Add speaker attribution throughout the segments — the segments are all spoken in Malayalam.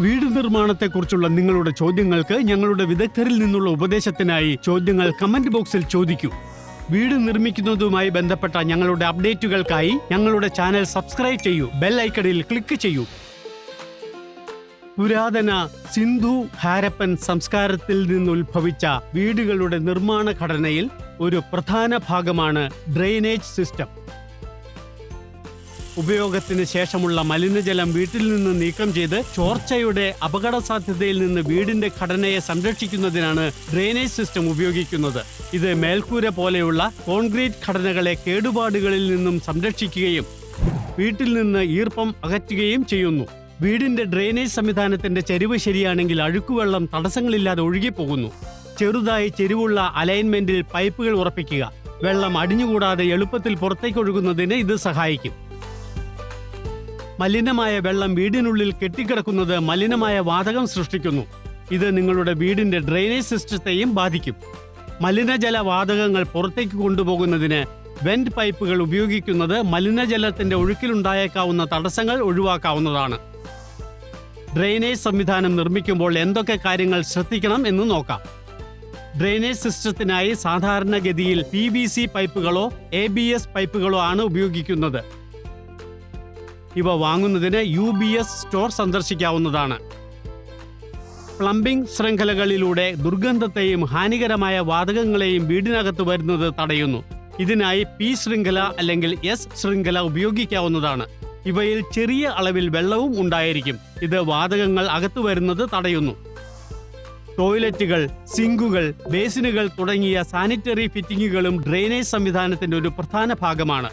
Speaker 1: വീട് നിർമ്മാണത്തെക്കുറിച്ചുള്ള നിങ്ങളുടെ ചോദ്യങ്ങൾക്ക് ഞങ്ങളുടെ വിദഗ്ധരിൽ നിന്നുള്ള ഉപദേശത്തിനായി ചോദ്യങ്ങൾ കമന്റ് ബോക്സിൽ ചോദിക്കൂ. വീട് നിർമ്മിക്കുന്നതുമായി ബന്ധപ്പെട്ട ഞങ്ങളുടെ അപ്ഡേറ്റുകൾക്കായി ഞങ്ങളുടെ ചാനൽ സബ്സ്ക്രൈബ് ചെയ്യൂ. ബെൽ ഐക്കണിൽ ക്ലിക്ക് ചെയ്യൂ. പുരാതന സിന്ധു ഹാരപ്പൻ സംസ്കാരത്തിൽ നിന്നുത്ഭവിച്ച വീടുകളുടെ നിർമ്മാണ ഘടനയിൽ ഒരു പ്രധാന ഭാഗമാണ് ഡ്രെയിനേജ് സിസ്റ്റം. ഉപയോഗത്തിന് ശേഷമുള്ള മലിനജലം വീട്ടിൽ നിന്ന് നീക്കം ചെയ്ത് ചോർച്ചയുടെ അപകട സാധ്യതയിൽ നിന്ന് വീടിന്റെ ഘടനയെ സംരക്ഷിക്കുന്നതിനാണ് ഡ്രെയിനേജ് സിസ്റ്റം ഉപയോഗിക്കുന്നത്. ഇത് മേൽക്കൂര പോലെയുള്ള കോൺക്രീറ്റ് ഘടനകളെ കേടുപാടുകളിൽ നിന്നും സംരക്ഷിക്കുകയും വീട്ടിൽ നിന്ന് ഈർപ്പം അകറ്റുകയും ചെയ്യുന്നു. വീടിന്റെ ഡ്രെയിനേജ് സംവിധാനത്തിന്റെ ചെരിവ് ശരിയാണെങ്കിൽ അഴുക്കുവെള്ളം തടസ്സങ്ങളില്ലാതെ ഒഴുകിപ്പോകുന്നു. ചെറുതായി ചെരിവുള്ള അലൈൻമെന്റിൽ പൈപ്പുകൾ ഉറപ്പിക്കുക. വെള്ളം അടിഞ്ഞുകൂടാതെ എളുപ്പത്തിൽ പുറത്തേക്കൊഴുകുന്നതിന് ഇത് സഹായിക്കും. മലിനമായ വെള്ളം വീടിനുള്ളിൽ കെട്ടിക്കിടക്കുന്നത് മലിനമായ വാതകം സൃഷ്ടിക്കുന്നു. ഇത് നിങ്ങളുടെ വീടിന്റെ ഡ്രെയിനേജ് സിസ്റ്റത്തെയും ബാധിക്കും. മലിനജല വാതകങ്ങൾ പുറത്തേക്ക് കൊണ്ടുപോകുന്നതിന് വെന്റ് പൈപ്പുകൾ ഉപയോഗിക്കുന്നത് മലിനജലത്തിന്റെ ഒഴുക്കിലുണ്ടായേക്കാവുന്ന തടസ്സങ്ങൾ ഒഴിവാക്കാവുന്നതാണ്. ഡ്രെയിനേജ് സംവിധാനം നിർമ്മിക്കുമ്പോൾ എന്തൊക്കെ കാര്യങ്ങൾ ശ്രദ്ധിക്കണം എന്ന് നോക്കാം. ഡ്രെയിനേജ് സിസ്റ്റത്തിനായി സാധാരണഗതിയിൽ പി വി സി പൈപ്പുകളോ എ ബി എസ് പൈപ്പുകളോ ആണ് ഉപയോഗിക്കുന്നത്. ഇവ വാങ്ങുന്നതിന് യു ബി എസ് സ്റ്റോർ സന്ദർശിക്കാവുന്നതാണ്. പ്ലംബിംഗ് ശൃംഖലകളിലൂടെ ദുർഗന്ധത്തെയും ഹാനികരമായ വാതകങ്ങളെയും വീടിനകത്ത് വരുന്നത് തടയുന്നു. ഇതിനായി പി ശൃംഖല അല്ലെങ്കിൽ എസ് ശൃംഖല ഉപയോഗിക്കാവുന്നതാണ്. ഇവയിൽ ചെറിയ അളവിൽ വെള്ളവും ഉണ്ടായിരിക്കും. ഇത് വാതകങ്ങൾ അകത്തു വരുന്നത് തടയുന്നു. ടോയ്ലറ്റുകൾ സിങ്കുകൾ ബേസിനുകൾ തുടങ്ങിയ സാനിറ്ററി ഫിറ്റിംഗുകളും ഡ്രെയിനേജ് സംവിധാനത്തിന്റെ ഒരു പ്രധാന ഭാഗമാണ്.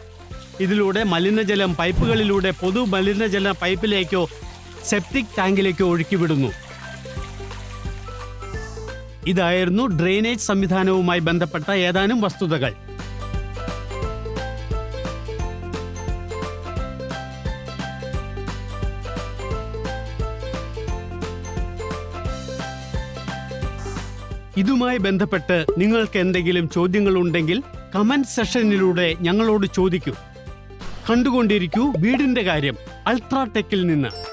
Speaker 1: ഇതിലൂടെ മലിനജലം പൈപ്പുകളിലൂടെ പൊതു മലിനജല പൈപ്പിലേക്കോ സെപ്റ്റിക് ടാങ്കിലേക്കോ ഒഴുക്കിവിടുന്നു. ഇതായിരുന്നു ഡ്രെയിനേജ് സംവിധാനവുമായി ബന്ധപ്പെട്ട ഏതാനും വസ്തുതകൾ. ഇതുമായി ബന്ധപ്പെട്ട് നിങ്ങൾക്ക് എന്തെങ്കിലും ചോദ്യങ്ങൾ ഉണ്ടെങ്കിൽ കമന്റ് സെഷനിലൂടെ ഞങ്ങളോട് ചോദിക്കൂ. കണ്ടുകൊണ്ടിരിക്കൂ വീടിന്റെ കാര്യം. അൾട്രാടെക്കിൽ നിന്ന്.